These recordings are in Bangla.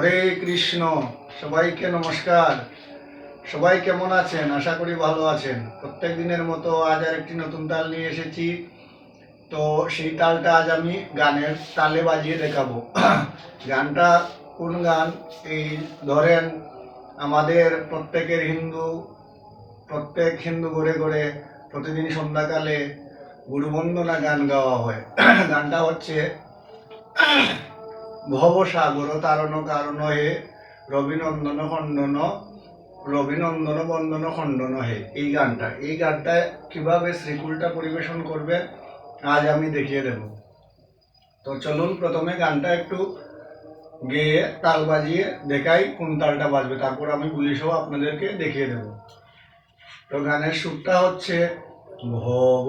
হরে কৃষ্ণ, সবাইকে নমস্কার। সবাই কেমন আছেন? আশা করি ভালো আছেন। প্রত্যেক দিনের মতো আজ আর একটি নতুন তাল নিয়ে এসেছি। তো সেই তালটা আজ আমি গানের তালে বাজিয়ে দেখাবো। গানটা কোন গান? এই ধরেন আমাদের প্রত্যেকের হিন্দু, প্রত্যেক হিন্দু ঘরে ঘরে প্রতিদিন সন্ধ্যাকালে গুরুবন্দনা গান গাওয়া হয়। গানটা হচ্ছে ভবসাগর তারণ কারণ হে রবিনন্দন খণ্ডন রবিনন্দন বন্দন খণ্ডন হে এই গানটা এই গানটা কীভাবে শ্রীকুলটা পরিবেশন করবে, আজ আমি দেখিয়ে দেব। তো চলুন প্রথমে গানটা একটু গেয়ে তাল বাজিয়ে দেখাই কোন তালটা বাজবে। তারপর আমি পুলিশও আপনাদেরকে দেখিয়ে দেব। তো গানের সুরটা হচ্ছে ভব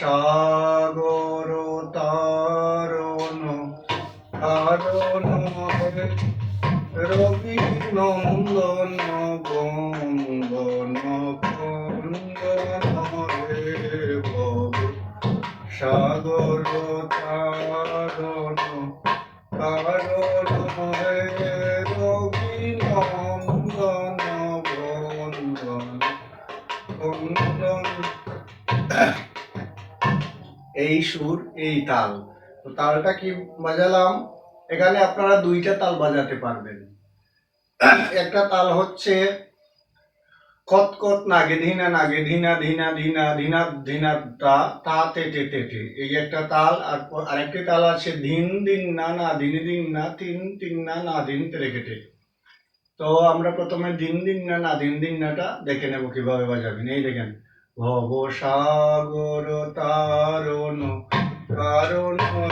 সাগর তারণ রবি নন্দন ভব সাগর তারণ কারণ হে রবি নন্দন বন্দন কন্দন এই সুর, এই তাল। তো তালটা কি বাজালাম? এখানে আপনারা দুইটা তাল বাজাতে পারবেন। একটা তাল হচ্ছে কত কত নাগে ধিনা নাগে ধিনা ধিনা ধিনা ধিনা ধিনা তা তা তে তে তে তে। এই একটা তাল, আর আরেকটি তাল আছে ধিন দিন না না দিন দিন না তিন তিন না না দিন তেরে কেটে তো আমরা প্রথমে দিন দিন না না দিন দিন নাটা দেখে নেব কীভাবে বাজাবেন। এই দেখেন। ভব সাগর তারণ কারণ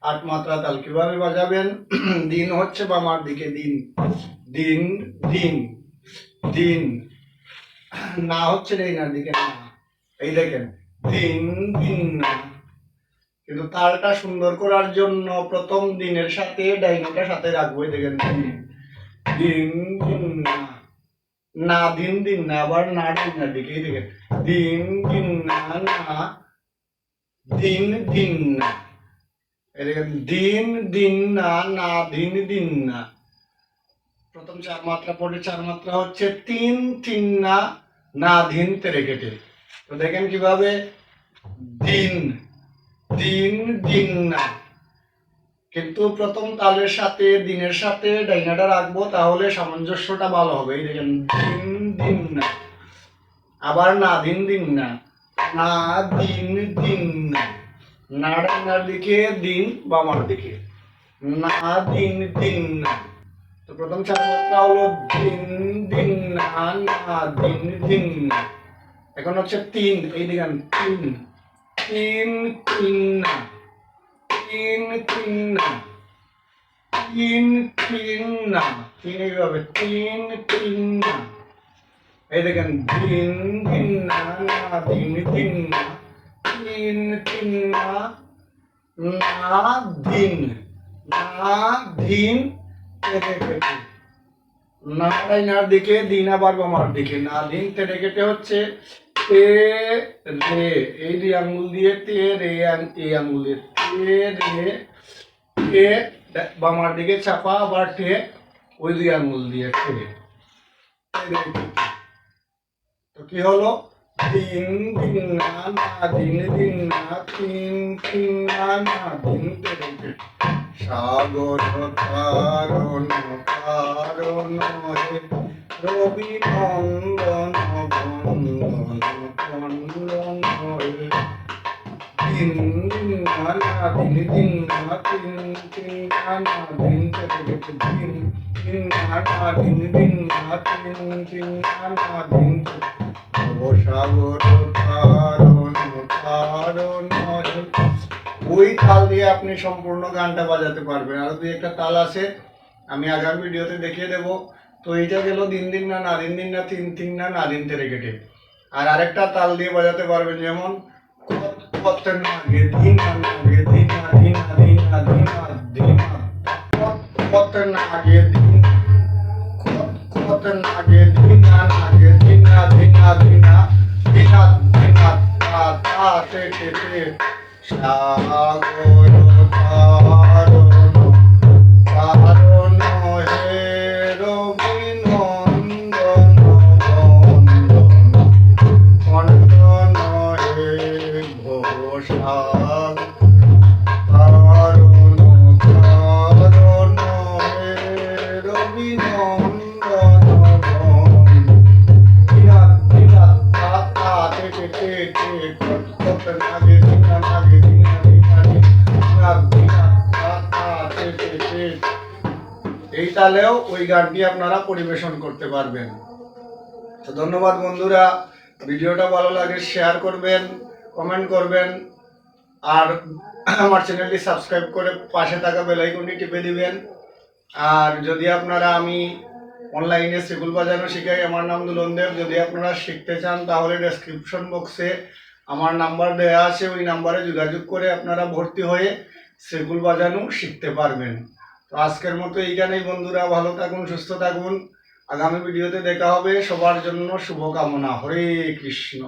আট মাত্রা তাল কীভাবে বাজাবেন? দিন হচ্ছে বামার দিকে দিন। দিন দিন দিন। না হচ্ছে রেইনার দিকে না। এই দেখেন, দিন দিন না। কিন্তু তালটা সুন্দর করার জন্য প্রথম দিনের সাথে ডাইনোটা সাথে রাখব দেখেন। দিন দিন না। না, দিন দিন না, আবার না, দিন না দিকে দেখেন দিন দিন না না, দিন দিন না। দিন দিন না না, দিন দিন না। প্রথম চার মাত্রা পড়ে চার মাত্রা হচ্ছে তিন তিন না না, দিন তেরে কেটে। তো দেখেন কীভাবে? দিন দিন দিন না। কিন্তু প্রথম তালের সাথে, দিনের সাথে ডাইনাটা রাখব, তাহলে সামঞ্জস্যটা ভালো হবে। এই দেখেন, দিন দিন না। আবার না দিন দিন না। না দিন দিন না। না ডাইনার দিকে, দিন বামার দিকে। না দিন দিন না। তো প্রথম চার হলো দিন দিন না না দিন দিন না। এখন হচ্ছে তিন। এই দেখেন, তিন। তিন তিন না। তিন তিন না তিন তিন না তিন এইভাবে তিন তিন না এই দেখেন দিন দিন না না দিন দিন না তিন তিন না না দিন না দিন তেরে না দিকে, দিন আবার বামার দিকে। না দিন তেরে কেটে হচ্ছে তে রে এই দুই আঙ্গুল দিয়ে তে রে এই আঙ্গুল দিয়ে তে রে তে ডা- বামার দিকে চাপা, আবার টে ওই দুই আঙ্গুল দিয়ে টে তে কে। হলো? দিন দিন না না, দিন দিন না, তিন তিন না না, দিন সাগর কারণ কারণ হে রবি নন্দন বন্দন খণ্ডন হে ওই তাল দিয়ে আপনি সম্পূর্ণ গানটা বাজাতে পারবেন। আরও দুই একটা তাল আছে, আমি আগামী ভিডিওতে দেখিয়ে দেব। তো এইটা গেল দিন দিন না না দিন না, তিন তিন না নারিন তেরে কেটে। আর আরেকটা তাল দিয়ে বাজাতে পারবেন, যেমন কত আগে ধীমা দিন না ধীমা ধীমা ধীমা ধীমা না আগে ধীমা পতন আগে ধীমা না ধীমা ধীমা ধীমা ধীমা না তা তা তে তে তে সাগর তারণ এই তালেও ওই গানটি আপনারা পরিবেশন করতে পারবেন। তো ধন্যবাদ বন্ধুরা, ভিডিওটা ভালো লাগে শেয়ার করবেন, কমেন্ট করবেন, আর আমার চ্যানেলটি সাবস্ক্রাইব করে পাশে থাকা বেল আইকনটি টিপে দিবেন। আর যদি আপনারা আমি অনলাইনে সেগুল বাজানো শিখাই, আমার নাম দুলন দেব। যদি আপনারা শিখতে চান, তাহলে ডেসক্রিপশন বক্সে আমার নাম্বার দেওয়া আছে। ওই নাম্বারে যোগাযোগ করে আপনারা ভর্তি হয়ে সেগুল বাজানো শিখতে পারবেন। তো আজকের মতো এইখানেই বন্ধুরা, ভালো থাকুন, সুস্থ থাকুন। আগামী ভিডিওতে দেখা হবে। সবার জন্য শুভকামনা। হরে কৃষ্ণ।